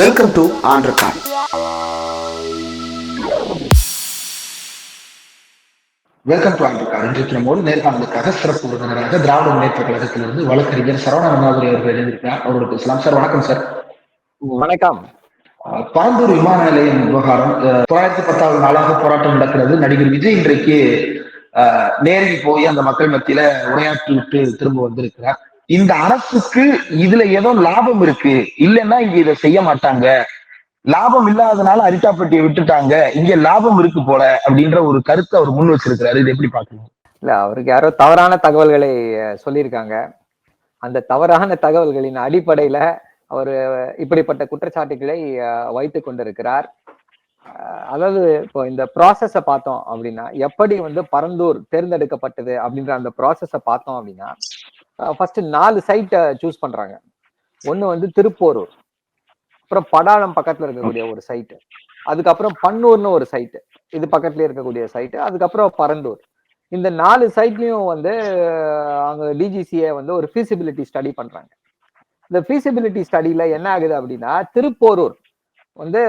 Welcome to ஆண்ட்ரகான் welcome to ஆண்ட்ரகான் இன்றைக்கு நம்மோடு நேர்காணலுக்காக சிறப்பு விருந்தினராக திராவிட முன்னேற்ற கழகத்திலிருந்து வழக்கறிஞர் சரவண ரமாபுரி அவர்கள் எழுதியிருக்கிறார் அவரோட பேசலாம். சார் வணக்கம் சார். வணக்கம். பரந்தூர் விமான நிலையம் விவகாரம் அஹ் தொள்ளாயிரத்தி பத்தாவது நாளாக போராட்டம் நடக்கிறது. நடிகர் விஜய் இன்றைக்கு நேரில் போய் அந்த மக்கள் மத்தியில உரையாற்றி விட்டு திரும்ப வந்திருக்கிறார். இந்த அரசுக்கு இதுல ஏதோ லாபம் இருக்கு. இல்லைன்னா இங்க இதை செய்ய மாட்டாங்க. லாபம் இல்லாதனால அரிட்டாப்பட்டியை விட்டுட்டாங்க. இங்க லாபம் இருக்கு போல அப்படின்ற ஒரு கருத்தை அவர் முன் வச்சிருக்கிறாரு. இது எப்படி பாக்குறீங்க இல்ல அவருக்கு யாரோ தவறான தகவல்களை சொல்லியிருக்காங்க. அந்த தவறான தகவல்களின் அடிப்படையில அவர் இப்படிப்பட்ட குற்றச்சாட்டுகளை அஹ், கொண்டிருக்கிறார். அஹ், அதாவது இப்போ இந்த ப்ராசஸ பார்த்தோம் அப்படின்னா எப்படி வந்து பரந்தூர் தேர்ந்தெடுக்கப்பட்டது அப்படின்ற அந்த ப்ராசஸ பார்த்தோம் அப்படின்னா ஃபர்ஸ்ட் நாலு சைட்டை சூஸ் பண்றாங்க. ஒன்று வந்து திருப்போரூர். அப்புறம் படாளம் பக்கத்துல இருக்கக்கூடிய ஒரு சைட்டு அதுக்கப்புறம் பன்னூர்னு ஒரு சைட்டு இது பக்கத்துல இருக்கக்கூடிய சைட்டு அதுக்கப்புறம் பரந்தூர். இந்த நாலு சைட்லயும் வந்து அங்க டிஜிசிஏ வந்து ஒரு ஃபீசிபிலிட்டி ஸ்டடி பண்றாங்க. இந்த ஃபீசிபிலிட்டி ஸ்டடியில என்ன ஆகுது அப்படின்னா திருப்போரூர் வந்து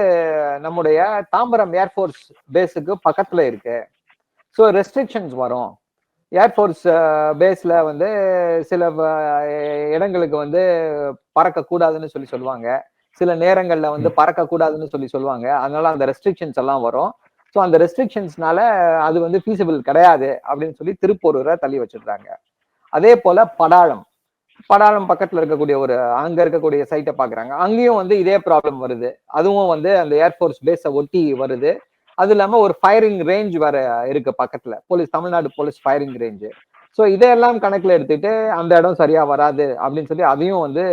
நம்முடைய தாம்பரம் ஏர்ஃபோர்ஸ் பேஸுக்கு பக்கத்துல இருக்கு. ஸோ ரெஸ்ட்ரிக்ஷன்ஸ் வரும். ஏர்ஃபோர்ஸ் பேஸ்ல வந்து சில இடங்களுக்கு வந்து பறக்க கூடாதுன்னு சொல்லி சொல்லுவாங்க. சில நேரங்கள்ல வந்து பறக்க கூடாதுன்னு சொல்லி சொல்லுவாங்க. அதனால அந்த ரெஸ்ட்ரிக்ஷன்ஸ் எல்லாம் வரும். ஸோ அந்த ரெஸ்ட்ரிக்ஷன்ஸ்னால அது வந்து ஃபீசிபிள் கிடையாது அப்படின்னு சொல்லி திருப்பூரூரை தள்ளி வச்சிடுறாங்க. அதே போல படாளம். படாளம் பக்கத்துல இருக்கக்கூடிய ஒரு அங்க இருக்கக்கூடிய சைட்டை பாக்குறாங்க. அங்கேயும் வந்து இதே ப்ராப்ளம் வருது. அதுவும் வந்து அந்த ஏர்ஃபோர்ஸ் பேஸை ஒட்டி வருது. அது இல்லாம ஒரு ஃபயரிங் ரேஞ்ச் வேற இருக்கு பக்கத்துல. Police Tamil Nadu police firing range so இதையெல்லாம் கணக்குல எடுத்துட்டு அந்த இடம் சரியா வராது அப்படின்னு சொல்லி அதையும் வந்து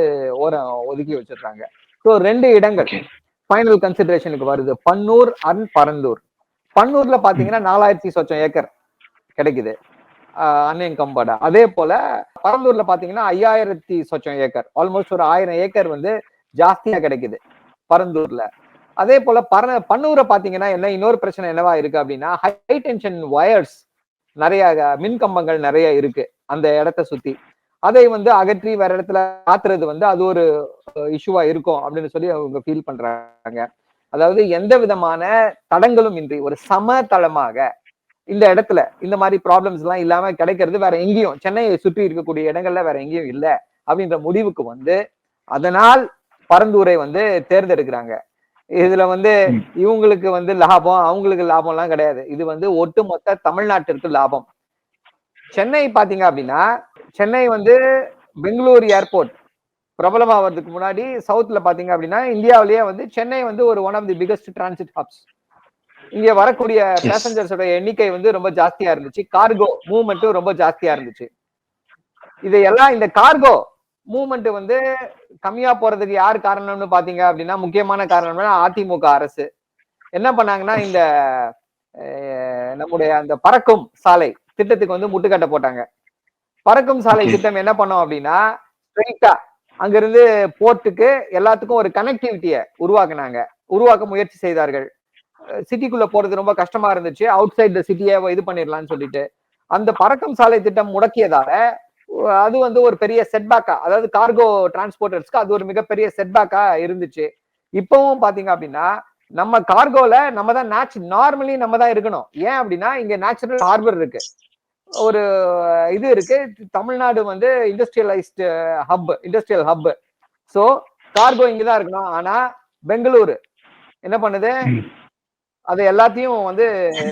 ஓரம் ஒதுக்கி வச்சிடுறாங்க ஸோ ரெண்டு இடங்கள் ஃபைனல் கன்சிடரேஷனுக்கு வருது. பன்னூர் அண்ட் பரந்தூர். பன்னூர்ல பாத்தீங்கன்னா நாலாயிரத்தி சொச்சம் ஏக்கர் கிடைக்குது. அன்என்கம்பர்டா அதே போல பரந்தூர்ல பாத்தீங்கன்னா ஐயாயிரத்தி சொச்சம் ஏக்கர். ஆல்மோஸ்ட் ஒரு ஆயிரம் ஏக்கர் வந்து ஜாஸ்தியா கிடைக்குது பரந்தூர்ல. அதே போல பர பன்னூரை பார்த்தீங்கன்னா என்ன இன்னொரு பிரச்சனை என்னவா இருக்கு அப்படின்னா ஹை டென்ஷன் ஒயர்ஸ் நிறைய மின் கம்பங்கள் நிறைய இருக்கு அந்த இடத்த சுத்தி. அதை வந்து அகற்றி வேற இடத்துல மாத்துறது வந்து அது ஒரு இஷ்யூவா இருக்கும் அப்படின்னு சொல்லி அவங்க ஃபீல் பண்றாங்க. அதாவது எந்த விதமான தடங்களும் இன்றி ஒரு சமதளமாக இந்த இடத்துல இந்த மாதிரி ப்ராப்ளம்ஸ் எல்லாம் இல்லாம கிடைக்கிறது வேற எங்கேயும் சென்னையை சுற்றி இருக்கக்கூடிய இடங்கள்ல வேற எங்கேயும் இல்லை அப்படின்ற முடிவுக்கு வந்து அதனால் பரந்தூரை வந்து தேர்ந்தெடுக்கிறாங்க. இதுல வந்து. இவங்களுக்கு வந்து லாபம் அவங்களுக்கு லாபம் எல்லாம் கிடையாது. இது வந்து ஒட்டுமொத்த தமிழ்நாட்டிற்கு லாபம். சென்னை பாத்தீங்க அப்படின்னா சென்னை வந்து பெங்களூர் ஏர்போர்ட் பிரபலமாவதுக்கு முன்னாடி சவுத்ல பாத்தீங்க அப்படின்னா இந்தியாவிலேயே வந்து சென்னை வந்து ஒரு one of the biggest transit hubs இங்க வரக்கூடிய பேசஞ்சர்ஸோட எண்ணிக்கை வந்து ரொம்ப ஜாஸ்தியா இருந்துச்சு. கார்கோ மூவ்மெண்ட்டும் ரொம்ப ஜாஸ்தியா இருந்துச்சு. இதையெல்லாம் இந்த கார்கோ மூவ்மெண்ட் வந்து கம்மியா போறதுக்கு யார் காரணம்னு பாத்தீங்க அப்படின்னா முக்கியமான காரணம்னா அதிமுக அரசு. என்ன பண்ணாங்கன்னா இந்த நம்முடைய அந்த பறக்கும் சாலை திட்டத்துக்கு வந்து முட்டுக்கட்டை போட்டாங்க. பறக்கும் சாலை. திட்டம் என்ன பண்ணோம் அப்படின்னா ஸ்ட்ரைட்டா அங்கிருந்து போர்ட்டுக்கு எல்லாத்துக்கும் ஒரு கனெக்டிவிட்டியை உருவாக்குனாங்க. உருவாக்க முயற்சி செய்தார்கள். சிட்டிக்குள்ள போறது ரொம்ப கஷ்டமா இருந்துச்சு. அவுட் சைட் த சிட்டியை இது பண்ணிடலாம்னு சொல்லிட்டு. அந்த பறக்கும் சாலை திட்டம் முடக்கியதால அது வந்து ஒரு பெரிய செட்பேக்கா அதாவது கார்கோ டிரான்ஸ்போர்ட்டர்ஸ்க்கு அது ஒரு மிகப்பெரிய செட்பேக்கா இருந்துச்சு. இப்பவும் பாத்தீங்க அப்படின்னா நம்ம கார்கோல நம்ம தான் நேச்சு நார்மலி நம்ம தான் இருக்கணும். ஏன் அப்படின்னா இங்க நேச்சுரல் ஹார்பர் இருக்கு. ஒரு இது இருக்கு. தமிழ்நாடு வந்து industrialized hub industrial hub so cargo இங்கதான் இருக்கணும். ஆனா பெங்களூரு என்ன பண்ணுது. அது எல்லாத்தையும் வந்து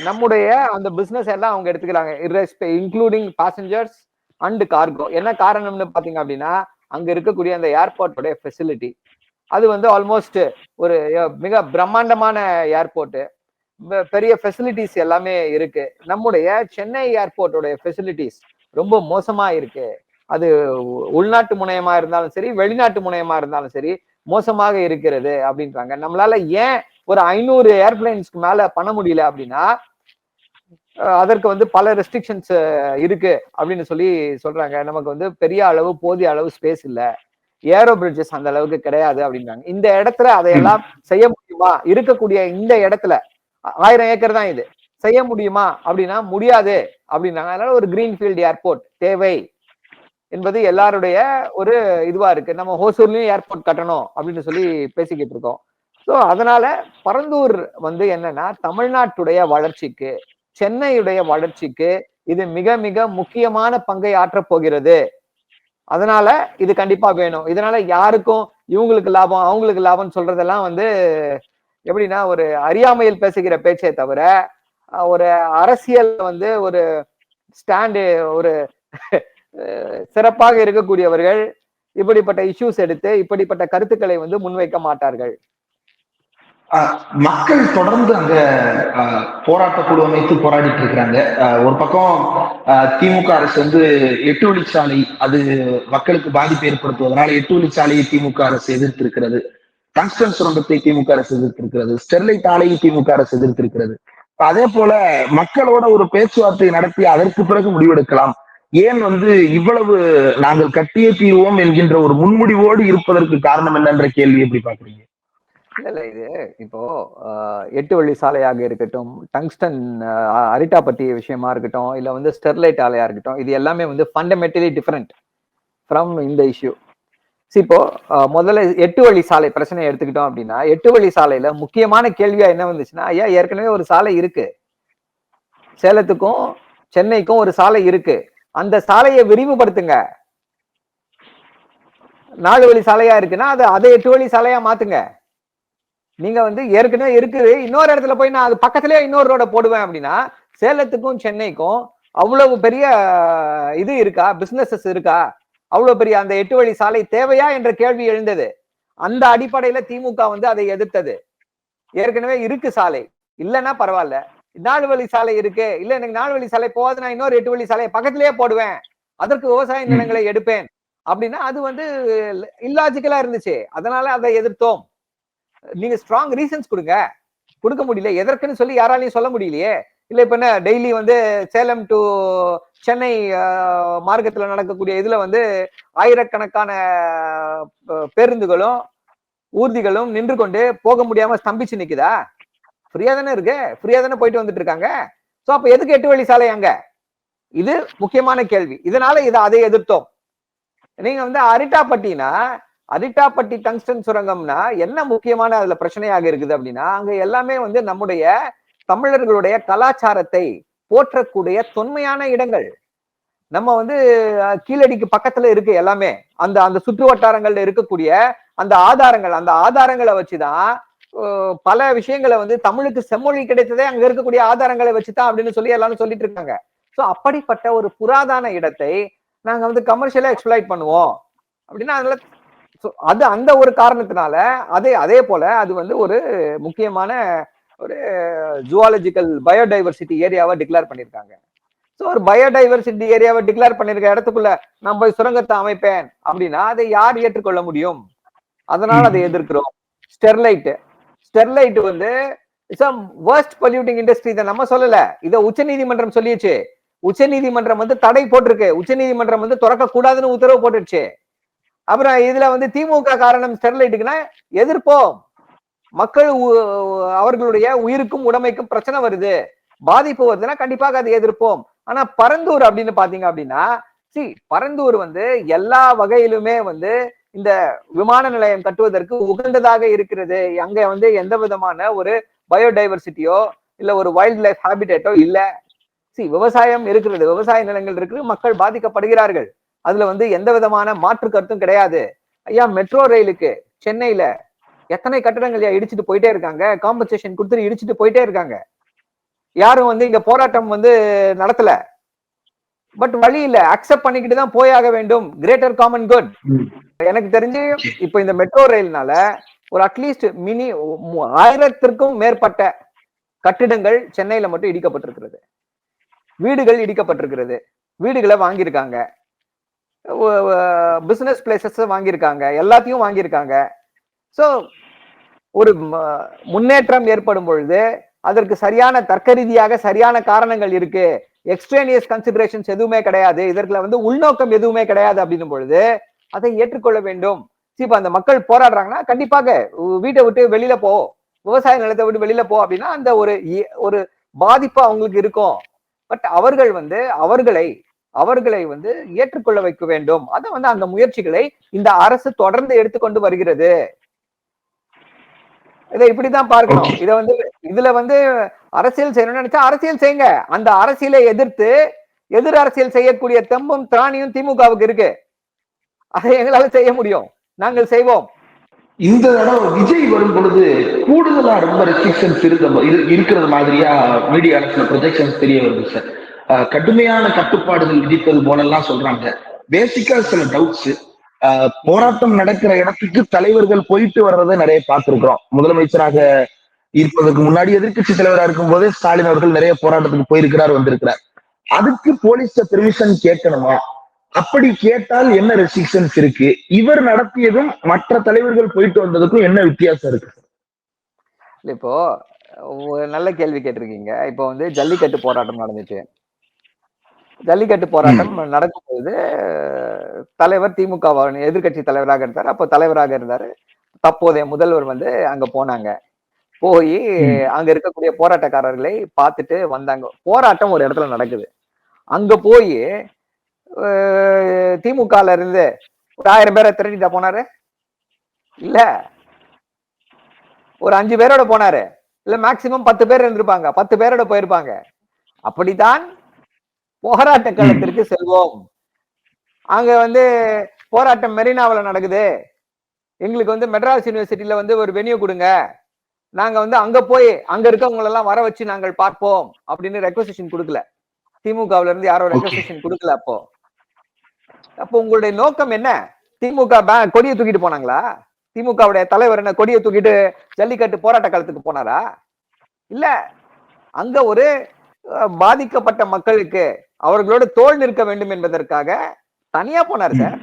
நம்முடைய அந்த பிசினஸ் எல்லாம் அவங்க எடுத்துக்கிறாங்க. Including passengers and cargo. என்ன காரணம்னு பாத்தீங்க அப்படின்னா அங்க இருக்கக்கூடிய அந்த ஏர்போர்ட்டோட ஃபெசிலிட்டி அது வந்து ஆல்மோஸ்ட் ஒரு மிக பிரம்மாண்டமான ஏர்போர்ட்டு பெரிய ஃபெசிலிட்டிஸ் எல்லாமே இருக்கு. நம்முடைய சென்னை ஏர்போர்ட்டோட ஃபெசிலிட்டிஸ் ரொம்ப மோசமா இருக்கு. அது உள்நாட்டு முனையமா இருந்தாலும் சரி வெளிநாட்டு முனையமா இருந்தாலும் சரி மோசமாக இருக்கிறது அப்படின்றாங்க. நம்மளால ஏன் ஒரு ஐநூறு ஏர்பிளைன்ஸ்க்கு மேல பண்ண முடியல அப்படின்னா அதற்கு வந்து பல ரெஸ்ட்ரிக்ஷன்ஸ் இருக்கு அப்படின்னு சொல்லி சொல்றாங்க. நமக்கு வந்து பெரிய அளவு போதிய அளவு ஸ்பேஸ் இல்ல. ஏரோ பிரிட்ஜஸ் அந்த அளவுக்கு கிடையாது அப்படின்றாங்க. இந்த இடத்துல அதையெல்லாம் செய்ய முடியுமா? இருக்கக்கூடிய இந்த இடத்துல ஆயிரம் ஏக்கர் தான் இது. செய்ய முடியுமா? அப்படின்னா முடியாது அப்படின்னாங்க அதனால ஒரு கிரீன்ஃபீல்டு ஏர்போர்ட் தேவை என்பது எல்லாருடைய ஒரு இதுவா இருக்கு. நம்ம ஹோசூர்லயும் ஏர்போர்ட் கட்டணும் அப்படின்னு சொல்லி பேசிக்கிட்டு இருக்கோம். ஸோ அதனால பரந்தூர் வந்து என்னன்னா தமிழ்நாட்டுடைய வளர்ச்சிக்கு சென்னையுடைய வளர்ச்சிக்கு இது மிக மிக முக்கியமான பங்கை ஆற்றப் போகிறது. அதனால இது கண்டிப்பா வேணும். இதனால யாருக்கும் இவங்களுக்கு லாபம் அவங்களுக்கு லாபம் சொல்றதெல்லாம் வந்து எப்படின்னா ஒரு அறியாமையில் பேசுகிற பேச்சே தவிர ஒரு அரசியல் வந்து ஒரு ஸ்டாண்டு ஒரு சிறப்பாக இருக்கக்கூடியவர்கள் இப்படிப்பட்ட இஷ்யூஸ் எடுத்து இப்படிப்பட்ட கருத்துக்களை வந்து முன்வைக்க மாட்டார்கள். மக்கள் தொடர்ந்து அங்க ஆஹ் போராட்ட குழு அமைத்து போராடிட்டு இருக்கிறாங்க. ஒரு பக்கம் ஆஹ் திமுக அரசு வந்து எட்டு வழிச்சாலை அது மக்களுக்கு பாதிப்பு ஏற்படுத்துவதனால எட்டு வழிச்சாலையை திமுக அரசு எதிர்த்து இருக்கிறது டங்ஸ்டன் சுரங்கத்தை திமுக அரசு எதிர்த்து இருக்கிறது ஸ்டெர்லைட் ஆலையை திமுக அரசு எதிர்த்து இருக்கிறது அதே போல மக்களோட ஒரு பேச்சுவார்த்தை நடத்தி அதற்கு பிறகு முடிவெடுக்கலாம். ஏன் வந்து இவ்வளவு நாங்கள் கட்டியே தீர்வோம் என்கின்ற ஒரு முன்முடிவோடு இருப்பதற்கு காரணம் என்னன்ற கேள்வி எப்படி பாக்குறீங்க இல்ல இது இப்போ ஆஹ், எட்டு வழி சாலையாக இருக்கட்டும் டங்ஸ்டன் அரிட்டா அரிட்டாப்பட்டி விஷயமா இருக்கட்டும் இல்ல வந்து ஸ்டெர்லைட் ஆலையா இருக்கட்டும் இது எல்லாமே வந்து ஃபண்டமெண்டலி டிஃப்ரெண்ட் ஃப்ரம் இந்த இஷ்யூ இப்போ முதல்ல எட்டு வழி சாலை பிரச்சனையை எடுத்துக்கிட்டோம் அப்படின்னா எட்டு வழி சாலையில முக்கியமான கேள்வியா என்ன வந்துச்சுன்னா ஐயா ஏற்கனவே ஒரு சாலை இருக்கு. சேலத்துக்கும் சென்னைக்கும் ஒரு சாலை இருக்கு. அந்த சாலையை விரிவுபடுத்துங்க. நாலு வழி சாலையா இருக்குன்னா அது அதை எட்டு வழி சாலையா மாத்துங்க. நீங்க வந்து ஏற்கனவே இருக்குது. இன்னொரு இடத்துல போய் நான் அது பக்கத்துலயே இன்னொரு ரோட போடுவேன் அப்படின்னா சேலத்துக்கும் சென்னைக்கும் அவ்வளவு பெரிய இது இருக்கா? பிசினஸஸ் இருக்கா? அவ்வளவு பெரிய அந்த எட்டு வழி சாலை தேவையா என்ற கேள்வி எழுந்தது. அந்த அடிப்படையில திமுக வந்து அதை எதிர்த்தது. ஏற்கனவே இருக்கு சாலை. இல்லைன்னா பரவாயில்ல. நாலு வழி சாலை இருக்கு. இல்ல எனக்கு நாலு வழி சாலை போகாது நான் இன்னொரு எட்டு வழி சாலையை பக்கத்திலேயே போடுவேன். அதற்கு விவசாய நிலங்களை எடுப்பேன். அப்படின்னா அது வந்து இல்லாஜிக்கலா இருந்துச்சு. அதனால அதை எதிர்த்தோம். நீங்க ஸ்ட்ராங் ரீசன்ஸ் கொடுங்க. கொடுக்க முடியல. எதற்குன்னு சொல்லி யாராலையும் சொல்ல முடியலையே. இல்ல இப்ப என்ன டெய்லி வந்து சேலம் டு சென்னை மார்க்கத்துல நடக்கக்கூடிய இதுல வந்து ஆயிரக்கணக்கான பேருந்துகளும் ஊர்திகளும் நின்று கொண்டு போக முடியாம ஸ்தம்பிச்சு நிக்குதா? ஃப்ரீயா தானே இருக்கு. ஃப்ரீயா தானே போயிட்டு வந்துட்டு இருக்காங்க. சோ அப்ப எதுக்கு எட்டு வழி சாலை அங்க? இது முக்கியமான கேள்வி. இதனால இதை அதை எதிர்த்தோம். நீங்க வந்து அரிட்டாப்பட்டினா அதிட்டாப்பட்டி டங்ஸ்டன் சுரங்கம்னா என்ன முக்கியமான அதுல பிரச்சனையாக இருக்குது அப்படின்னா அங்க எல்லாமே வந்து நம்முடைய தமிழர்களுடைய கலாச்சாரத்தை போற்றக்கூடிய தொன்மையான இடங்கள். நம்ம வந்து கீழடிக்கு பக்கத்துல இருக்கு எல்லாமே. அந்த அந்த சுற்று வட்டாரங்கள்ல இருக்கக்கூடிய அந்த ஆதாரங்கள் அந்த ஆதாரங்களை வச்சுதான் பல விஷயங்களை வந்து தமிழுக்கு செம்மொழி கிடைத்ததே அங்க இருக்கக்கூடிய ஆதாரங்களை வச்சுதான் அப்படின்னு சொல்லி எல்லாரும் சொல்லிட்டு இருக்காங்க. சோ அப்படிப்பட்ட ஒரு புராதான இடத்தை நாங்க வந்து கமர்ஷியலா எக்ஸ்பிளைட் பண்ணுவோம். அப்படின்னா அதெல்லாம் so அது அந்த ஒரு காரணத்தினால அதே அதே போல அது வந்து ஒரு முக்கியமான ஒரு ஜுவாலஜிக்கல் பயோடைவர்சிட்டி ஏரியாவை டிக்ளேர் பண்ணியிருக்காங்க ஸோ ஒரு பயோடைவர்சிட்டி ஏரியாவை டிக்ளேர் பண்ணிருக்க இடத்துக்குள்ள நான் போய் சுரங்கத்தை அமைப்பேன் அப்படின்னா அதை யார் ஏற்றுக்கொள்ள முடியும்? அதனால அதை எதிர்க்கிறோம். ஸ்டெர்லைட் ஸ்டெர்லைட் வந்து சம் worst பொல்யூட்டிங் இண்டஸ்ட்ரி இதை நம்ம சொல்லல. இதை உச்சநீதிமன்றம் சொல்லிடுச்சு உச்சநீதிமன்றம் வந்து தடை போட்டிருக்கு. உச்சநீதிமன்றம் வந்து திறக்க கூடாதுன்னு உத்தரவு போட்டுடுச்சு. அப்புறம் இதுல வந்து திமுக காரணம் ஸ்டெர்லைட்டுக்குன்னா எதிர்ப்போம். மக்கள் அவர்களுடைய உயிருக்கும் உடமைக்கும் பிரச்சனை வருது. பாதிப்பு வருதுன்னா கண்டிப்பாக அதை எதிர்ப்போம். ஆனா பரந்தூர் அப்படின்னு பாத்தீங்க அப்படின்னா சி பரந்தூர் வந்து எல்லா வகையிலுமே வந்து இந்த விமான நிலையம் கட்டுவதற்கு உகந்ததாக இருக்கிறது. அங்க வந்து எந்த விதமான ஒரு பயோடைவர்சிட்டியோ இல்ல ஒரு வைல்ட் லைஃப் ஹாபிடேட்டோ இல்ல. சி விவசாயம் இருக்கிறது. விவசாய நிலங்கள் இருக்கு மக்கள் பாதிக்கப்படுகிறார்கள். அதுல வந்து எந்த விதமான மாற்று கருத்தும் கிடையாது. ஐயா மெட்ரோ ரயிலுக்கு சென்னையில எத்தனை கட்டடங்கள் ஐயா இடிச்சுட்டு போயிட்டே இருக்காங்க? காம்பன்சேஷன் கொடுத்துட்டு இடிச்சிட்டு போயிட்டே இருக்காங்க. யாரும் வந்து இங்க போராட்டம் வந்து நடத்தல. பட் வழி இல்ல அக்செப்ட் பண்ணிக்கிட்டு தான் போயாக வேண்டும். கிரேட்டர் காமன் குட் எனக்கு தெரிஞ்சு இப்ப இந்த மெட்ரோ ரயில்னால ஒரு அட்லீஸ்ட் மினி ஆயிரத்திற்கும் மேற்பட்ட கட்டிடங்கள் சென்னையில மட்டும் இடிக்கப்பட்டிருக்கிறது. வீடுகள் இடிக்கப்பட்டிருக்கிறது. வீடுகளை வாங்கியிருக்காங்க. பிசினஸ் பிளேசஸ் வாங்கியிருக்காங்க. எல்லாத்தையும் வாங்கியிருக்காங்க. ஸோ ஒரு முன்னேற்றம் ஏற்படும் பொழுது அதற்கு சரியான தர்க்க ரீதியாக சரியான காரணங்கள் இருக்கு. எக்ஸ்ட்ரேனியஸ் கன்சிடரேஷன்ஸ் எதுவுமே கிடையாது. இதற்குல வந்து உள்நோக்கம் எதுவுமே கிடையாது அப்படின்னும் பொழுது அதை ஏற்றுக்கொள்ள வேண்டும். இப்ப அந்த மக்கள் போராடுறாங்கன்னா கண்டிப்பாக வீட்டை விட்டு வெளியில போ விவசாய நிலத்தை விட்டு வெளியில போ அப்படின்னா அந்த ஒரு இ- ஒரு பாதிப்பு அவங்களுக்கு இருக்கும். பட் அவர்கள் வந்து அவர்களை அவர்களை வந்து ஏற்றுக்கொள்ள வைக்க வேண்டும். அதை வந்து அந்த முயற்சிகளை இந்த அரசு தொடர்ந்து எடுத்துக்கொண்டு வருகிறது. இதை இப்படிதான் பார்க்கணும். இத வந்து இதுல வந்து அரசியல் செய்யணும்னு நினைச்சா அரசியல் செய்யுங்க. அந்த அரசியலை எதிர்த்து எதிர் அரசியல் செய்யக்கூடிய தெம்பும் திராணியும் திமுகவுக்கு இருக்கு. அதை எங்களால செய்ய முடியும். நாங்கள் செய்வோம். இந்த தடவை விஜய் வரும் பொழுது கூடுதலா ரொம்ப ரெஸ்ட்ரிக்ஷன்ஸ் இருக்க இரு- இருக்கிறது மாதிரியா? மீடியா ப்ரொஜெக்ஷன்ஸ் தெரிய வருது சார் கடுமையான கட்டுப்பாடுகள் விதிப்பது போலெல்லாம் சொல்றாங்க. பேசிக்கா சில டவுட்ஸ் போராட்டம் நடக்கிற இடத்துக்கு தலைவர்கள் போயிட்டு வர்றதை நிறைய பார்த்திருக்கிறோம். முதலமைச்சராக இருப்பதற்கு முன்னாடி எதிர்க்கட்சி தலைவரா இருக்கும் போதே ஸ்டாலின் அவர்கள் நிறைய போராட்டத்துக்கு போயிருக்கிறார் வந்திருக்கிறார். அதுக்கு போலீஸ் பெர்மிஷன் கேட்கணுமா? அப்படி கேட்டால் என்ன ரெஸ்ட்ரிக்ஷன்ஸ் இருக்கு? இவர் நடத்தியதும் மற்ற தலைவர்கள் போயிட்டு வந்ததுக்கும் என்ன வித்தியாசம் இருக்கு? இப்போ ஒரு நல்ல கேள்வி கேட்டிருக்கீங்க. இப்போ வந்து ஜல்லிக்கட்டு போராட்டம் நடந்துச்சு. ஜல்லிக்கட்டு போராட்டம் நடக்கும்போது தலைவர் திமுக எதிர்க்கட்சி தலைவராக இருந்தார். அப்போ தலைவராக இருந்தாரு. தற்போதைய முதல்வர் வந்து அங்க போனாங்க. போய். அங்க இருக்கக்கூடிய போராட்டக்காரர்களை பார்த்துட்டு வந்தாங்க. போராட்டம் ஒரு இடத்துல நடக்குது. அங்க போய் திமுகல இருந்து ஒரு ஆயிரம் பேரை திரட்டிட்டா போனாரு? இல்ல. ஒரு அஞ்சு பேரோட போனாரு. இல்ல மேக்சிமம் பத்து பேர் இருந்திருப்பாங்க. பத்து பேரோட போயிருப்பாங்க. அப்படித்தான் போராட்ட களத்திற்கு செல்வோம். அங்க வந்து போராட்டம் மெரினாவுல நடக்குது. எங்களுக்கு வந்து மெட்ராஸ் யூனிவர்சிட்டியில வந்து ஒரு வெனியூ கொடுங்க. நாங்க வந்து அங்க போய் அங்க இருக்கவங்க எல்லாம் வர வச்சு நாங்கள் பார்ப்போம் அப்படின்னு ரெக்வசிஷன் கொடுக்கல. திமுகவுல இருந்து யாரும் ரெக்வசிஷன் கொடுக்கல அப்போ. அப்போ உங்களுடைய நோக்கம் என்ன? திமுக பே- கொடியை தூக்கிட்டு போனாங்களா? திமுகவுடைய தலைவர் என்ன கொடியை தூக்கிட்டு ஜல்லிக்கட்டு போராட்ட காலத்துக்கு போனாரா? இல்ல. அங்க ஒரு பாதிக்கப்பட்ட மக்களுக்கு அவர்களோட தோல் நிற்க வேண்டும் என்பதற்காக தனியா போனார் சார்.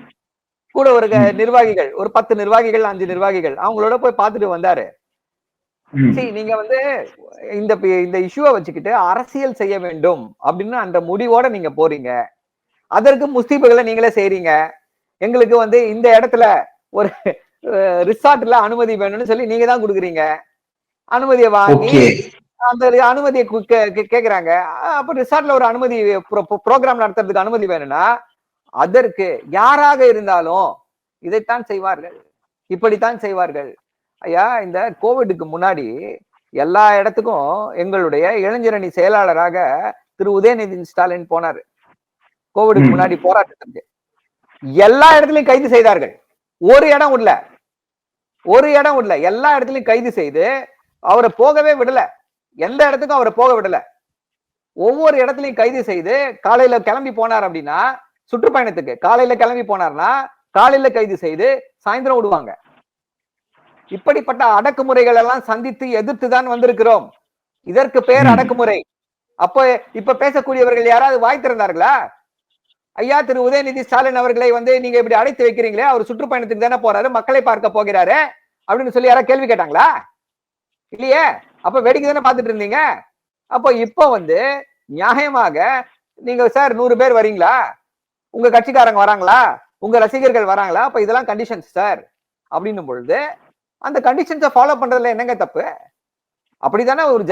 கூட ஒரு நிர்வாகிகள் ஒரு பத்து நிர்வாகிகள் அஞ்சு நிர்வாகிகள் அவங்களோட போய் பார்த்துட்டு வந்தாரு. சரி நீங்க வந்து இந்த இந்த இஷ்யூவை வச்சுக்கிட்டு அரசியல் செய்ய வேண்டும் அப்படின்னு அந்த முடிவோட நீங்க போறீங்க. அதற்கு முஸ்தீபுகளை நீங்களே செய்றீங்க. எங்களுக்கு வந்து இந்த இடத்துல ஒரு ரிசார்ட்ல அனுமதி வேணும்னு சொல்லி நீங்க தான் கொடுக்குறீங்க. அனுமதியை வாங்கி அந்த அனுமதியை கேக்குறாங்க. அப்ப ரிசார்ட்ல ஒரு அனுமதி ப்ரோக்ராம் நடத்துறதுக்கு அனுமதி வேணும்னா அதற்கு யாராக இருந்தாலும் இதைத்தான் செய்வார்கள். இப்படித்தான் செய்வார்கள். ஐயா இந்த கோவிடுக்கு முன்னாடி எல்லா இடத்துக்கும் எங்களுடைய இளைஞரணி செயலாளராக திரு உதயநிதி ஸ்டாலின் போனாரு. கோவிடுக்கு. முன்னாடி போராட்டத்துக்கு. எல்லா இடத்துலயும் கைது செய்தார்கள். ஒரு இடம் விடல. ஒரு இடம் விடல. எல்லா இடத்துலயும் கைது செய்து அவரை போகவே விடல. எந்த இடத்துக்கும் அவரை போக விடல. ஒவ்வொரு இடத்துலயும் கைது செய்து காலையில கிளம்பி போனார் அப்படின்னா சுற்றுப்பயணத்துக்கு காலையில கிளம்பி போனார்னா காலையில கைது செய்து சாயந்தரம் விடுவாங்க. இப்படிப்பட்ட அடக்குமுறைகள் எல்லாம் சந்தித்து எதிர்த்து தான் வந்திருக்கிறோம். இதற்கு பேர். அடக்குமுறை. அப்போ இப்ப பேசக்கூடியவர்கள் யாராவது வாய் திறந்தார்களா ஐயா திரு உதயநிதி ஸ்டாலின் அவர்களை வந்து நீங்க இப்படி அடைத்து வைக்கிறீங்களே அவர் சுற்றுப்பயணத்துக்கு தானே போறாரு மக்களை பார்க்க போகிறாரு அப்படின்னு சொல்லி யாராவது கேள்வி கேட்டாங்களா? இல்லையே? அப்ப வேடிக்கை தானே பார்த்துட்டு இருந்தீங்க? அப்போ இப்போ வந்து நியாயமாக நீங்க சார் நூறு பேர் வரீங்களா? உங்க கட்சிக்காரங்க வராங்களா? உங்க ரசிகர்கள் வராங்களா? அப்ப இதெல்லாம் கண்டிஷன்ஸ் சார் அப்படின்னும் பொழுது அந்த கண்டிஷன்ஸை ஃபாலோ பண்றதுல என்னங்க தப்பு? அப்படிதானே ஒரு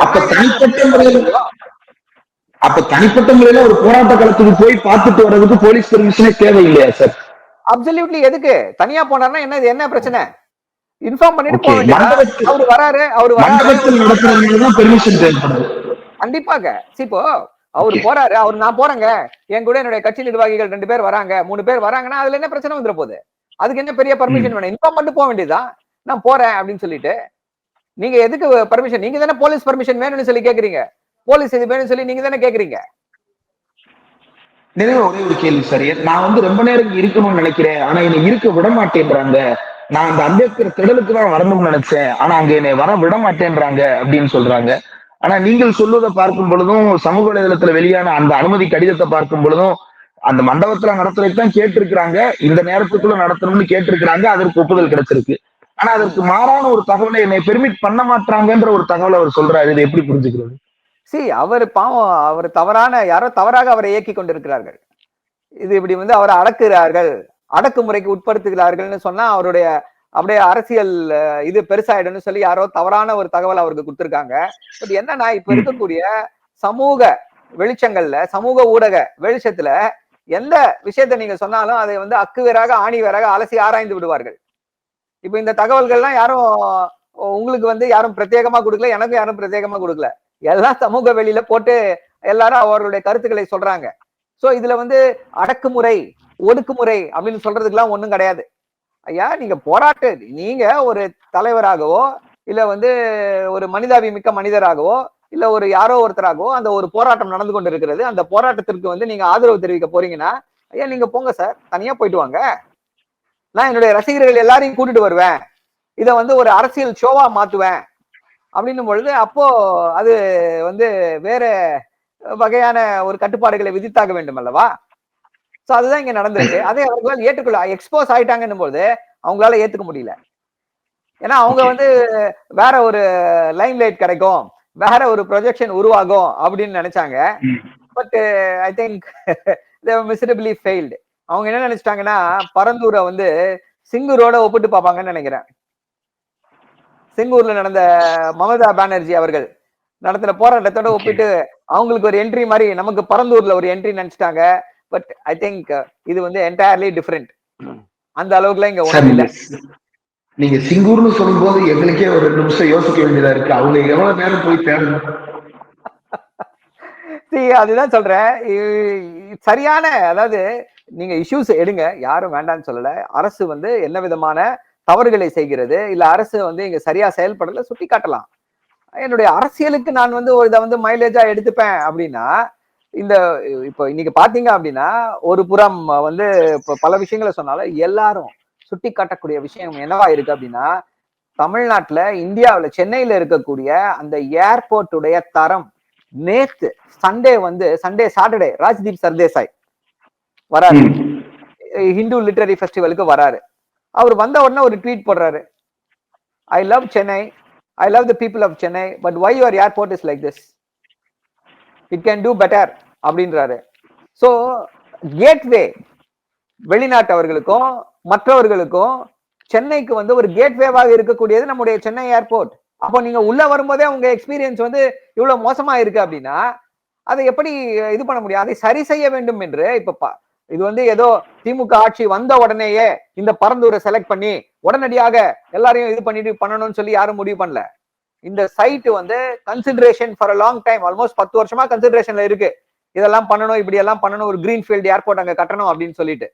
அப்ப தனிப்பட்ட முறையில ஒரு போராட்ட களத்துக்கு போய் பார்த்துட்டு வர்றதுக்கு போலீஸ் பெர்மிஷனே தேவையில்லையா சார் அப்சல்யூட்லி எதுக்கு? தனியா போனார்னா என்ன என்ன பிரச்சனை? இன்ஃபார்ம் பண்ணிட்டு போக வேண்டியதா அவரு வராரு அவரு வராரு. கண்டிப்பாக. இப்போ அவர். போறாரு அவர் நான் போறேங்க. என் கூட என்னுடைய கட்சி நிர்வாகிகள் ரெண்டு பேர் வராங்க மூணு பேர் வராங்கன்னா அதுல என்ன பிரச்சனை வந்துட போகுது? அதுக்கு என்ன பெரிய பர்மிஷன் வேணும்? இன்ஃபார்ம் பண்ணிட்டு போக வேண்டியதுதான் நான் போறேன் அப்படின்னு சொல்லிட்டு. நீங்க எதுக்கு பர்மிஷன் நீங்க தானே போலீஸ் பர்மிஷன் வேணும்னு சொல்லி கேக்குறீங்க. போலீஸ் இது வேணும்னு சொல்லி நீங்க தானே கேக்குறீங்க. நிறைய ஒரே ஒரு கேள்வி சார் நான் வந்து ரொம்ப நேரம் இருக்கணும்னு நினைக்கிறேன். ஆனா என்னை இருக்க விட மாட்டேன்றாங்க. நான் அந்த அம்பேத்கர் திடலுக்கு தான் வரணும்னு நினைச்சேன். ஆனா அங்க என்னை வர விட மாட்டேன்றாங்க அப்படின்னு சொல்றாங்க. ஆனா நீங்கள் சொல்வதை பார்க்கும் பொழுதும் சமூக வலைதளத்துல வெளியான அந்த அனுமதி கடிதத்தை பார்க்கும் பொழுதும் அந்த மண்டபத்துல நடத்துறதுக்கு கேட்டிருக்கிறாங்க. இந்த நேரத்துக்குள்ள நடத்தணும்னு கேட்டிருக்கிறாங்க. அதற்கு ஒப்புதல் கிடைச்சிருக்கு. ஆனா அதற்கு மாறான ஒரு தகவலை என்னை பெர்மிட் பண்ண மாட்டாங்கன்ற ஒரு தகவலை அவர் சொல்றாரு. இதை எப்படி புரிஞ்சுக்கிறது? சி அவர் பாவம் அவர் தவறான யாரோ தவறாக அவரை இயக்கி கொண்டிருக்கிறார்கள். இது இப்படி வந்து அவரை அடக்குகிறார்கள். அடக்குமுறைக்கு உட்படுத்துகிறார்கள்னு சொன்னா அவருடைய அப்படியே அரசியல் இது பெருசாயிடும்னு சொல்லி யாரோ தவறான ஒரு தகவல் அவருக்கு கொடுத்திருக்காங்க. பட் என்னன்னா இப்ப. இருக்கக்கூடிய சமூக வெளிச்சங்கள்ல சமூக ஊடக வெளிச்சத்துல எந்த விஷயத்தை நீங்க சொன்னாலும் அதை வந்து அக்கு வேறாக ஆணி வேறாக அலசி ஆராய்ந்து விடுவார்கள். இப்ப இந்த தகவல்கள்லாம் யாரும் உங்களுக்கு வந்து யாரும் பிரத்யேகமா கொடுக்கல எனக்கும் யாரும் பிரத்யேகமா கொடுக்கல. எல்லாம் சமூக வெளியில போட்டு எல்லாரும் அவர்களுடைய கருத்துக்களை சொல்றாங்க. சோ இதுல வந்து அடக்குமுறை ஒடுக்குமுறை அப்படின்னு சொல்றதுக்கெல்லாம் ஒண்ணும் கிடையாது. ஐயா நீங்க போராட்ட நீங்க ஒரு தலைவராகவோ இல்ல வந்து ஒரு மனிதாபி மிக்க மனிதராகவோ இல்ல ஒரு யாரோ ஒருத்தராகவோ அந்த ஒரு போராட்டம் நடந்து கொண்டு இருக்கிறது அந்த போராட்டத்திற்கு வந்து நீங்க ஆதரவு தெரிவிக்க போறீங்கன்னா ஐயா நீங்க போங்க சார். தனியா போயிட்டு வாங்க. நான் என்னுடைய ரசிகர்கள் எல்லாரையும் கூட்டிட்டு வருவேன். இதை வந்து ஒரு அரசியல் ஷோவா மாத்துவேன். அப்படின்னும் பொழுது அப்போ அது வந்து வேற வகையான ஒரு கட்டுப்பாடுகளை விதித்தாக வேண்டும் அல்லவா? சோ அதுதான் இங்க நடந்திருக்கு. அதை அவர்களால் ஏற்றுக்கொள்ள எக்ஸ்போஸ் ஆயிட்டாங்கன்னும் போது அவங்களால ஏத்துக்க முடியல. ஏன்னா அவங்க. வந்து வேற ஒரு லைன் லைட் கிடைக்கும் வேற ஒரு ப்ரொஜெக்ஷன் உருவாகும் அப்படின்னு நினைச்சாங்க. But I think miserably failed அவங்க என்ன நினைச்சிட்டாங்கன்னா பரந்தூரை வந்து சிங்கூரோட ஒப்பிட்டு பார்ப்பாங்கன்னு நினைக்கிறேன். சிங்கூர்ல நடந்த மமதா பானர்ஜி அவர்கள். நடத்தின போராட்டத்தோட. ஒப்பிட்டு அவங்களுக்கு ஒரு என்ட்ரி மாதிரி நமக்கு பரந்தூர்ல ஒரு என்ட்ரி நினைச்சிட்டாங்க. பட் ஐ திங்க் இது வந்து என்டையர்லி டிஃப்ரெண்ட் அந்த அளவுக்குலாம் இங்க சார் ஒண்ணும் இல்ல. நீங்க சிங்கூர்னு சொல்லும்போது எங்களுக்கே ஒரு ரெண்டு நிமிஷம் யோசிக்க வேண்டியதா இருக்கு. அவங்க எவ்வளவு நேரம் போய் தேடணும்? அதுதான் சொல்றேன். சரியான அதாவது நீங்க இஷ்யூஸ் எடுங்க. யாரும் வேண்டாம்னு சொல்லல. அரசு வந்து என்ன விதமான தவறுகளை செய்கிறது. இல்ல அரசு வந்து இங்க சரியா செயல்படல சுட்டி காட்டலாம் என்னுடைய அரசியலுக்கு நான் வந்து ஒரு இதை வந்து மைலேஜா எடுத்துப்பேன் அப்படின்னா இந்த இப்போ இன்னைக்கு பாத்தீங்க அப்படின்னா ஒரு புறம் வந்து இப்போ பல விஷயங்களை சொன்னாலும் எல்லாரும் சுட்டி காட்டக்கூடிய விஷயம் என்னவா இருக்கு அப்படின்னா தமிழ்நாட்டுல இந்தியாவுல சென்னையில இருக்கக்கூடிய அந்த ஏர்போர்ட்டுடைய தரம் நேத்து சண்டே வந்து சண்டே சாட்டர்டே ராஜ்தீப் சர்தேசாய் வராரு. ஹிந்து லிட்டரரி ஃபெஸ்டிவலுக்கு வராரு. அவர் வந்த உடனே ஒரு ட்வீட் போடுறாரு. I love Chennai I love the people of Chennai but why your airport is like this? It can do better அப்படின்றாரு. ஸோ கேட்வே வெளிநாட்டவர்களுக்கும் மற்றவர்களுக்கும் சென்னைக்கு வந்து ஒரு கேட்வேவாக இருக்கக்கூடியது நம்முடைய சென்னை ஏர்போர்ட் அப்போ நீங்க உள்ள வரும்போதே உங்க எக்ஸ்பீரியன்ஸ் வந்து இவ்வளவு மோசமா இருக்கு அப்படின்னா அதை எப்படி இது பண்ண முடியும்? அதை சரி செய்ய வேண்டும் என்று இப்ப ப- இது வந்து ஏதோ திமுக ஆட்சி வந்த உடனேயே இந்த பரந்தூரை செலக்ட் பண்ணி உடனடியாக எல்லாரையும் இது பண்ணிட்டு பண்ணணும்னு சொல்லி யாரும் முடிவு பண்ணல. இந்த சைட் வந்து consideration for a long time almost பத்து வருஷமா கன்சிடரேஷன்ல இருக்கு. இதெல்லாம் பண்ணணும் இப்படி எல்லாம் பண்ணணும் ஒரு கிரீன்ஃபீல்டு ஏர்போர்ட் அங்க கட்டணும் அப்படின்னு சொல்லிட்டு.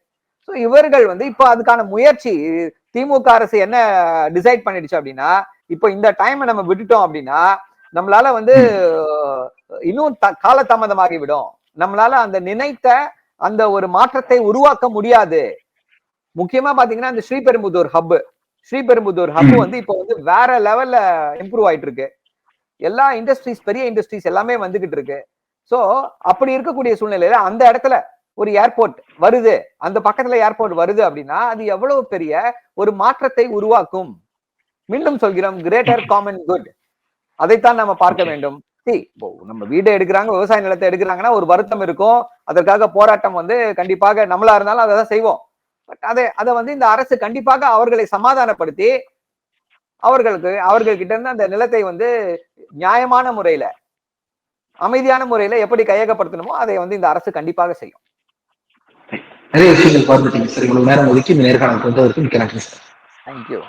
ஸோ இவர்கள் வந்து இப்போ அதுக்கான முயற்சி திமுக அரசு என்ன டிசைட் பண்ணிடுச்சு அப்படின்னா இப்போ இந்த டைமை நம்ம விட்டுட்டோம் அப்படின்னா நம்மளால வந்து இன்னும் காலதாமதமாகி விடும். நம்மளால அந்த நினைத்த அந்த ஒரு மாற்றத்தை உருவாக்க முடியாது. முக்கியமா பாத்தீங்கன்னா இந்த ஸ்ரீபெரும்புதூர் ஹப் ஸ்ரீபெரும்புதூர் ஹப். வந்து இப்போ வந்து வேற லெவல்ல இம்ப்ரூவ் ஆயிட்டு இருக்கு எல்லா இண்டஸ்ட்ரீஸ் பெரிய இண்டஸ்ட்ரீஸ் எல்லாமே வந்துகிட்டு இருக்கு. சோ அப்படி இருக்கக்கூடிய சூழ்நிலையில அந்த இடத்துல ஒரு ஏர்போர்ட் வருது. அந்த பக்கத்துல ஏர்போர்ட் வருது அப்படின்னா அது எவ்வளவு பெரிய ஒரு மாற்றத்தை உருவாக்கும்? மீண்டும் சொல்கிறோம் கிரேட்டர் காமன் குட் அதைத்தான் நம்ம பார்க்க. வேண்டும். இப்போ நம்ம வீடை எடுக்கிறாங்க விவசாய நிலத்தை எடுக்கிறாங்கன்னா ஒரு வருத்தம் இருக்கும். அதற்காக போராட்டம் வந்து கண்டிப்பாக நம்மளா இருந்தாலும் அதை தான் செய்வோம். பட் அதை அதை வந்து இந்த அரசு கண்டிப்பாக அவர்களை சமாதானப்படுத்தி அவர்களுக்கு அவர்கள் கிட்ட இருந்து அந்த நிலத்தை வந்து நியாயமான முறையில அமைதியான முறையில எப்படி கையகப்படுத்தணுமோ அதை வந்து இந்த அரசு கண்டிப்பாக செய்யும். நிறைய விஷயங்கள் பார்த்துட்டீங்க சார். இவ்வளவு நேரம் ஒதுக்கி இந்த நேர்காணல் வந்ததற்கு மிக்க நன்றி சார். தேங்க்யூ